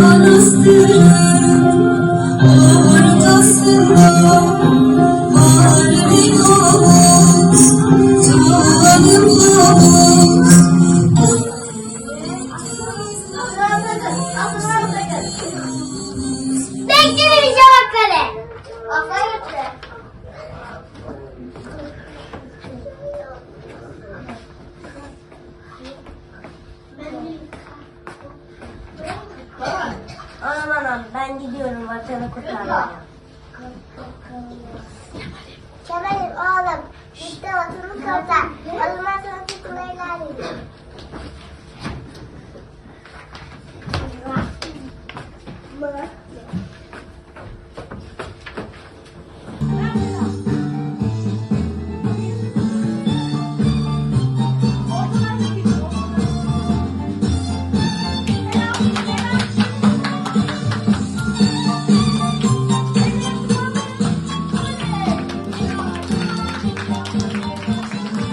Manastırlarım ortasında Ben gidiyorum vatanı kurtarmaya. Kemal'im oğlum. Gitti vatanı kurtar. Zaman